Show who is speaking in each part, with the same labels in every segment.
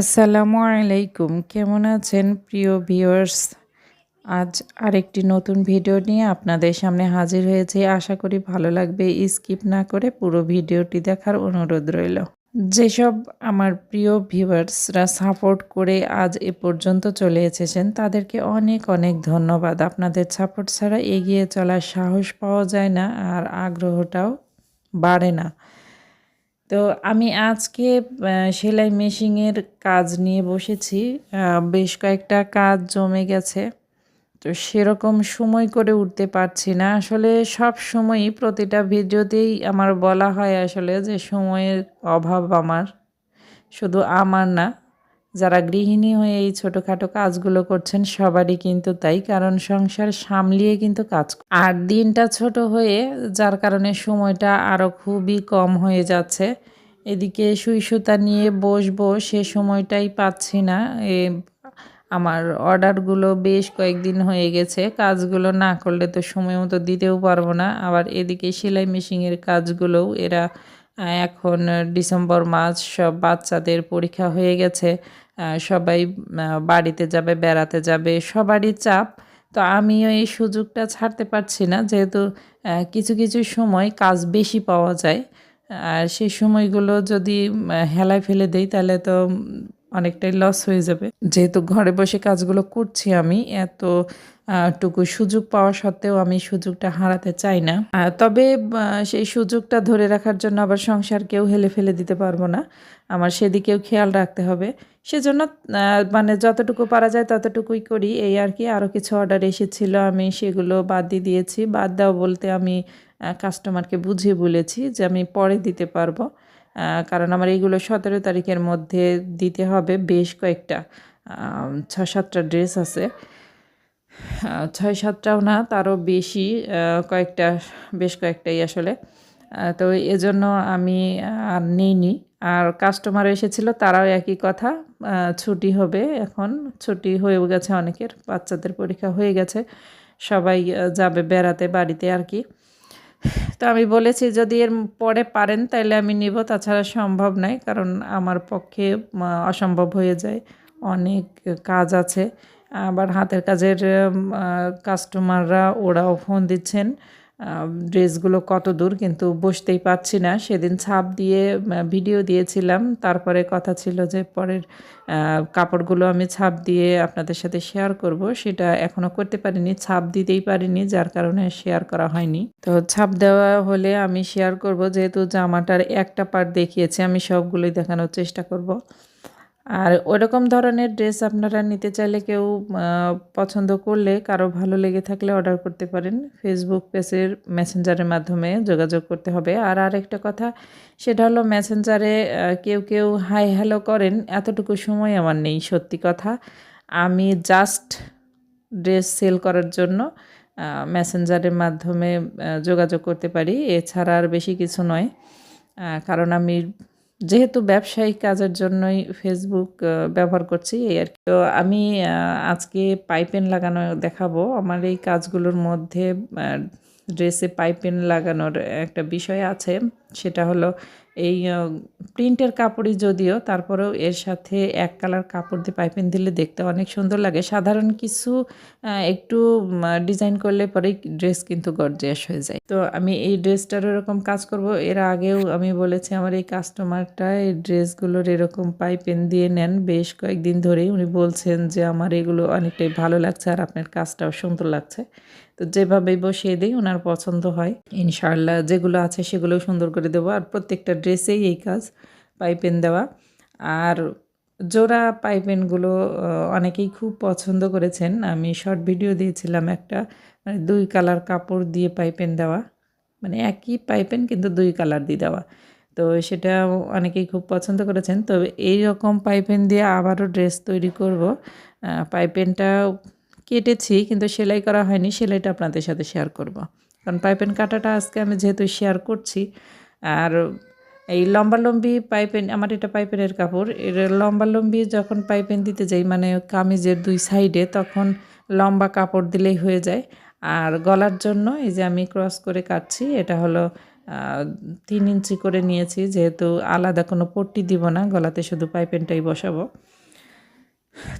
Speaker 1: আসসালামু আলাইকুম। কেমন আছেন প্রিয় ভিউয়ার্স? আজ আরেকটি নতুন ভিডিও নিয়ে আপনাদের সামনে হাজির হয়েছে। আশা করি ভালো লাগবে। স্কিপ না করে পুরো ভিডিওটি দেখার অনুরোধ রইল। যেসব আমার প্রিয় ভিউয়ার্সরা সাপোর্ট করে আজ এ পর্যন্ত চলে এসেছেন, তাদেরকে অনেক অনেক ধন্যবাদ। আপনাদের সাপোর্ট ছাড়া এগিয়ে চলার সাহস পাওয়া যায় না আর আগ্রহটাও বাড়ে না। তো আমি আজকে সেলাই মেশিনের কাজ নিয়ে বসেছি। বেশ কয়েকটা কাজ জমে গেছে। তো সেরকম সময় করে উঠতে পারছি না। আসলে সব সময়ই প্রতিটা ভিডিওতেই আমার বলা হয় আসলে যে সময়ের অভাব আমার। শুধু আমার না যারা গৃহিণী হয়ে এই ছোটোখাটো কাজগুলো করছেন, সবারই কিন্তু তাই কারণ সংসার সামলিয়ে কিন্তু কাজ আর দিনটা ছোট হয়ে যার কারণে সময়টা আরও খুবই কম হয়ে যাচ্ছে। এদিকে সুই সুতা নিয়ে বসবো, সে সময়টাই পাচ্ছি না। এ, আমার অর্ডারগুলো বেশ কয়েকদিন হয়ে গেছে। কাজগুলো না করলে তো সময় মতো দিতেও পারব না। আবার এদিকে সেলাই মেশিনের কাজগুলোও এরা এখন ডিসেম্বর মাস, সব বাচ্চাদের পরীক্ষা হয়ে গেছে। সবাই বাড়িতে যাবে, বেড়াতে যাবে, সবারই চাপ। তো আমিও এই সুযোগটা ছাড়তে পারছি না, যেহেতু কিছু কিছু সময় কাজ বেশি পাওয়া যায়। আর সেই সময়গুলো যদি হেলায় ফেলে দেই, তাহলে তো অনেকটাই লস হয়ে যাবে। যেহেতু ঘরে বসে কাজগুলো করছি আমি, এত টুকু সুযোগ পাওয়া সত্ত্বেও আমি সুযোগটা হারাতে চাই না। তবে সেই সুযোগটা ধরে রাখার জন্য আবার সংসারকেও হেলে ফেলে দিতে পারব না। আমার সেদিকেও খেয়াল রাখতে হবে। সেজন্য মানে যতটুকু পারা যায় ততটুকুই করি। এই আর কি আরও কিছু অর্ডার এসেছিল, আমি সেগুলো বাদ দিয়ে দিয়েছি। বাদ দেওয়া বলতে আমি কাস্টমারকে বুঝিয়ে বলেছি যে আমি পরে দিতে পারব। কারণ আমার এইগুলো সতেরো তারিখের মধ্যে দিতে হবে বেশ কয়েকটা ছ সাতটা ড্রেস আছে। ছয় সাতটাও না, তারও বেশি কয়েকটা, বেশ কয়েকটাই আসলে। তো এজন্য আমি আর নিইনি। আর কাস্টমার এসেছিল, তারাও একই কথা ছুটি হবে এখন, ছুটি হয়ে গেছে অনেকের, বাচ্চাদের পরীক্ষা হয়ে গেছে, সবাই যাবে বেড়াতে, বাড়িতে আর কি। তো আমি বলেছি, যদি এর পরে পারেন তাহলে আমি নিব। তাছাড়া সম্ভব নয়, কারণ আমার পক্ষে অসম্ভব হয়ে যায়। অনেক কাজ আছে। আবার হাতের কাজের কাস্টমাররা ওরাও ফোন দিচ্ছেন। ড্রেসগুলো কত দূর কিন্তু বসতেই পারছি না। সেদিন ছাপ দিয়ে ভিডিও দিয়েছিলাম। তারপরে কথা ছিল যে পরের কাপড়গুলো আমি ছাপ দিয়ে আপনাদের সাথে শেয়ার করব। সেটা এখনও করতে পারিনি, ছাপ দিতেই পারিনি, যার কারণে শেয়ার করা হয়নি। তো ছাপ দেওয়া হলে আমি শেয়ার করব, যেহেতু জামাটার একটা পার্ট দেখিয়েছি, আমি সবগুলোই দেখানোর চেষ্টা করব। আর ওরকম ধরনের ড্রেস আপনারা নিতে চাইলে কেউ পছন্দ করলে, কারও ভালো লেগে থাকলে অর্ডার করতে পারেন। ফেসবুক পেজের মেসেঞ্জারের মাধ্যমে যোগাযোগ করতে হবে। আর আরেকটা কথা, সেটা হলো মেসেঞ্জারে কেউ কেউ হাই হ্যালো করেন। এতটুকু সময় আমার নেই, সত্যি কথা। আমি জাস্ট ড্রেস সেল করার জন্য মেসেঞ্জারের মাধ্যমে যোগাযোগ করতে পারি। এছাড়া আর বেশি কিছু নয়। কারণ আমি যেহেতু ব্যবসায়িক কাজের জন্যই ফেসবুক ব্যবহার করছি এই আর কি। তো আমি আজকে পাইপেন লাগানো দেখাবো। আমার এই কাজগুলোর মধ্যে ড্রেসে পাইপেন লাগানোর একটা বিষয় আছে। সেটা হলো এই প্রিন্টের কাপড়ই যদিও, তারপরেও এর সাথে এক কালার কাপড় দিয়ে পাইপেন দিলে দেখতে অনেক সুন্দর লাগে। সাধারণ কিছু একটু ডিজাইন করলে পরে ড্রেস কিন্তু গর্জিয়াস হয়ে যায়। তো আমি এই ড্রেসটারও এরকম কাজ করব। এর আগেও আমি বলেছি, আমার এই কাস্টমারটা এই ড্রেসগুলোর এরকম পাইপেন দিয়ে নেন। বেশ কয়েকদিন ধরেই উনি বলছেন যে, আমার এগুলো অনেকটাই ভালো লাগছে আর আপনার কাজটাও সুন্দর লাগছে। তো যেভাবেই বসিয়ে দিই ওনার পছন্দ হয়। ইনশাআল্লাহ যেগুলো আছে সেগুলোও সুন্দর করে দেবো। আর প্রত্যেকটা ড্রেসেই এই কাজ, পাইপেন দেওয়া। আর জোড়া পাইপেনগুলো অনেকেই খুব পছন্দ করেছেন। আমি শর্ট ভিডিও দিয়েছিলাম একটা মানে দুই কালার কাপড় দিয়ে পাইপেন দেওয়া। মানে একই পাইপেন, কিন্তু দুই কালার দিয়ে দেওয়া। তো সেটা অনেকেই খুব পছন্দ করেছেন। তো এই রকম পাইপেন দিয়ে আবারও ড্রেস তৈরি করব। পাইপেনটা কেটেছি, কিন্তু সেলাই করা হয়নি। সেলাইটা আপনাদের সাথে শেয়ার করব। কারণ পাইপেন কাটাটা আজকে আমি যেহেতু শেয়ার করছি, আর এই লম্বা লম্বি পাইপেন, আমার এটা পাইপেনের কাপড়, এর লম্বা লম্বি যখন পাইপেন দিতে যাই মানে কামিজের দুই সাইডে, তখন লম্বা কাপড় দিলেই হয়ে যায়। আর গলার জন্য এই যে আমি ক্রস করে কাটছি, এটা হলো তিন ইঞ্চি করে নিয়েছি, যেহেতু আলাদা কোনো পট্টি দিব না, গলাতে শুধু পাইপেনটাই বসাবো।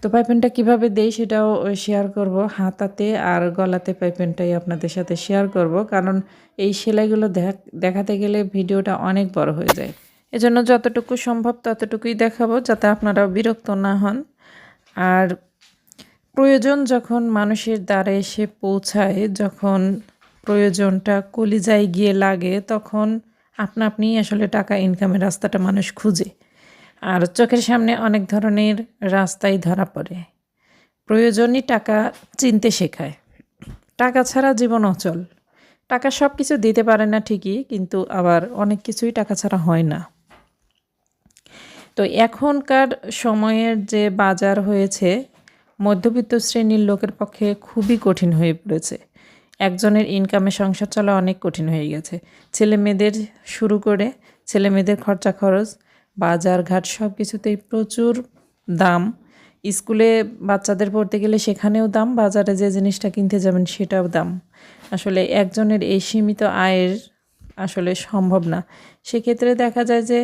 Speaker 1: তো পাইপেনটা কীভাবে দেই সেটাও শেয়ার করব হাতাতে আর গলাতে পাইপেনটাই আপনাদের সাথে শেয়ার করব। কারণ এই সেলাইগুলো দেখাতে গেলে ভিডিওটা অনেক বড় হয়ে যায়। এজন্য যতটুকু সম্ভব ততটুকুই দেখাবো যাতে আপনারাও বিরক্ত না হন। আর প্রয়োজন যখন মানুষের দ্বারা এসে পৌঁছায়, যখন প্রয়োজনটা কলিজায় গিয়ে লাগে, তখন আপনা আপনি আসলে টাকা ইনকামের রাস্তাটা মানুষ খুঁজে। আর চোখের সামনে অনেক ধরনের রাস্তাই ধরা পড়ে। প্রয়োজনই টাকা চিনতে শেখায়। টাকা ছাড়া জীবন অচল। টাকা সব কিছু দিতে পারে না ঠিকই, কিন্তু আবার অনেক কিছুই টাকা ছাড়া হয় না। তো এখনকার সময়ের যে বাজার হয়েছে, মধ্যবিত্ত শ্রেণির লোকের পক্ষে খুবই কঠিন হয়ে পড়েছে। একজনের ইনকামে সংসার চলা অনেক কঠিন হয়ে গেছে। ছেলে মেয়েদের শুরু করে ছেলে মেয়েদের খরচা খরচ বাজার ঘাট সব কিছুতেই প্রচুর দাম। স্কুলে বাচ্চাদের পড়তে গেলে সেখানেও দাম, বাজারে যে জিনিসটা কিনতে যাবেন সেটাও দাম। আসলে একজনের এই সীমিত আয়ের আসলে সম্ভব না। সেক্ষেত্রে দেখা যায় যে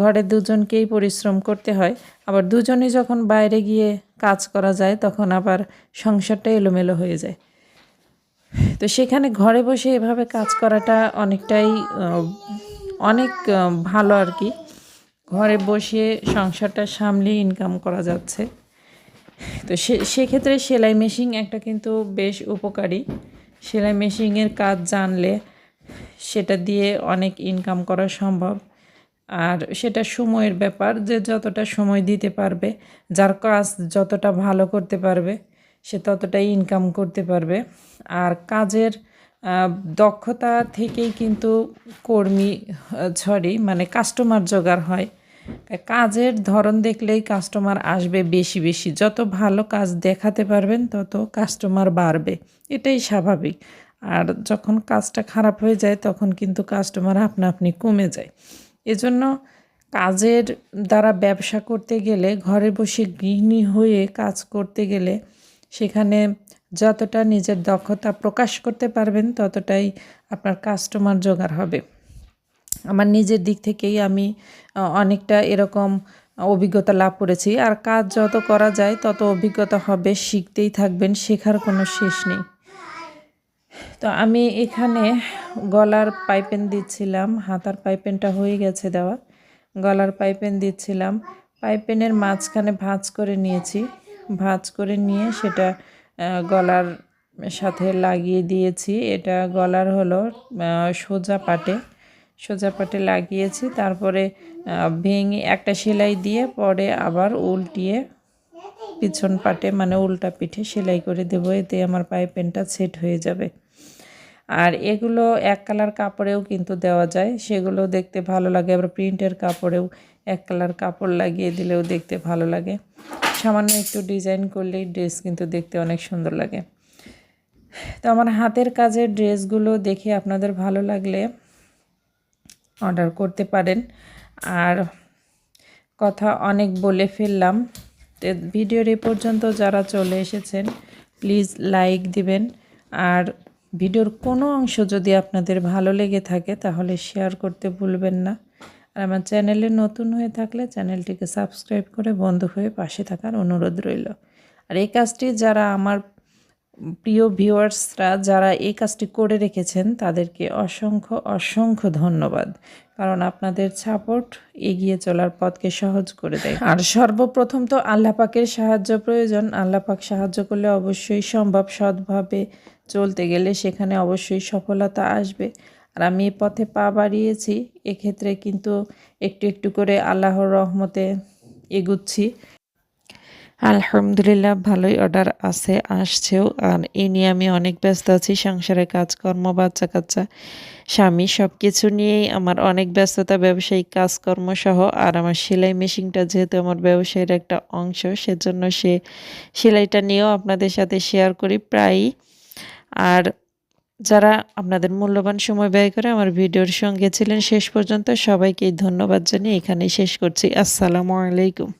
Speaker 1: ঘরে দুজনকেই পরিশ্রম করতে হয়, আবার দুজনে যখন বাইরে গিয়ে কাজ করা যায়, তখন আবার সংসারটা এলোমেলো হয়ে যায়। তো সেখানে ঘরে বসে এভাবে কাজ করাটা অনেকটাই অনেক ভালো আর কি। ঘরে বসে সংসারটা সামলে ইনকাম করা যাচ্ছে। তো সে, সেক্ষেত্রে সেলাই মেশিন একটা কিন্তু বেশ উপকারী। সেলাই মেশিনের কাজ জানলে সেটা দিয়ে অনেক ইনকাম করা সম্ভব। আর সেটা সময়ের ব্যাপার যে যতটা সময় দিতে পারবে, যার কাজ যতটা ভালো করতে পারবে, সে ততটাই ইনকাম করতে পারবে। আর কাজের দক্ষতা থেকেই কিন্তু কর্মী সরি মানে কাস্টমার জোগাড় হয়। কাজের ধরন দেখলেই কাস্টমার আসবে বেশি বেশি। যত ভালো কাজ দেখাতে পারবেন, তত কাস্টমার বাড়বে। এটাই স্বাভাবিক। আর যখন কাজটা খারাপ হয়ে যায়, তখন কিন্তু কাস্টমার আপনা আপনি কমে যায়। এজন্য কাজের দ্বারা ব্যবসা করতে গেলে, ঘরে বসে গৃহিণী হয়ে কাজ করতে গেলে, সেখানে যতটা নিজের দক্ষতা প্রকাশ করতে পারবেন, ততটাই আপনার কাস্টমার জোগাড় হবে। আমার নিজের দিক থেকেই আমি অনেকটা এরকম অভিজ্ঞতা লাভ করেছি। আর কাজ যত করা যায়, তত অভিজ্ঞতা হবে, শিখতেই থাকবেন, শেখার কোনো শেষ নেই। তো আমি এখানে গলার পাইপেন দিচ্ছিলাম, হাতার পাইপেনটা হয়ে গেছে দেওয়া। গলার পাইপেন দিচ্ছিলাম, পাইপেনের মাঝখানে ভাঁজ করে নিয়েছি। ভাঁজ করে নিয়ে সেটা গলার সাথে লাগিয়ে দিয়েছি। এটা গলার হলো সোজা পাটে। সোজা পাটে লাগিয়েছি, তারপরে ভেঙে একটা সেলাই দিয়ে পরে আবার উল্টিয়ে পিছন পাটে মানে উল্টা পিঠে সেলাই করে দেবো, এতে আমার পায়ে পাইপেনটা সেট হয়ে যাবে। আর এগুলো এক কালার কাপড়েও কিন্তু দেওয়া যায়, সেগুলো দেখতে ভালো লাগে, আবার প্রিন্টের কাপড়েও এক কালার কাপড় লাগিয়ে দিলেও দেখতে ভালো লাগে। সামান্য একটু ডিজাইন করলেই ড্রেস কিন্তু দেখতে অনেক সুন্দর লাগে। তো আমার হাতের কাজের ড্রেসগুলো দেখে আপনাদের ভালো লাগলে অর্ডার করতে পারেন। আর কথা অনেক বলে ফেললাম। ভিডিওর এ পর্যন্ত যারা চলে এসেছেন, প্লিজ লাইক দিবেন। আর ভিডিওর কোনো অংশ যদি আপনাদের ভালো লেগে থাকে, তাহলে শেয়ার করতে ভুলবেন না। আর আমার চ্যানেলে নতুন হয়ে থাকলে চ্যানেলটিকে সাবস্ক্রাইব করে বন্ধ হয়ে পাশে থাকার অনুরোধ রইল। আর এই কাজটি যারা আমার প্রিয় ভিউয়ার্সরা, যারা এই কাজটি করে রেখেছেন, তাদেরকে অসংখ্য অসংখ্য ধন্যবাদ। কারণ আপনাদের সাপোর্ট এগিয়ে চলার পথকে সহজ করে দেয়। আর সর্বপ্রথম তো আল্লাপাকের সাহায্য প্রয়োজন। আল্লাপাক সাহায্য করলে অবশ্যই সম্ভব, সৎভাবে চলতে গেলে সেখানে অবশ্যই সফলতা আসবে। আর আমি এই পথে পা বাড়িয়েছি, এক্ষেত্রে কিন্তু একটু একটু করে আল্লাহর রহমতে এগুচ্ছি। আলহামদুলিল্লাহ, ভালোই অর্ডার আছে, আসছেও। আর এই নিয়ে আমি অনেক ব্যস্ত আছি সংসারের কাজকর্ম বাচ্চা কাচ্চা স্বামী সব কিছু নিয়েই আমার অনেক ব্যস্ততা, ব্যবসায়িক কাজকর্ম সহ। আর আমার সেলাই মেশিনটা যেহেতু আমার ব্যবসায়ের একটা অংশ, সেজন্য সে সেলাইটা নিয়েও আপনাদের সাথে শেয়ার করি প্রায়ই। আর যারা আপনাদের মূল্যবান সময় ব্যয় করে আমার ভিডিওর সঙ্গে ছিলেন শেষ পর্যন্ত, সবাইকেই ধন্যবাদ জানিয়ে এখানেই শেষ করছি। আসসালামু আলাইকুম।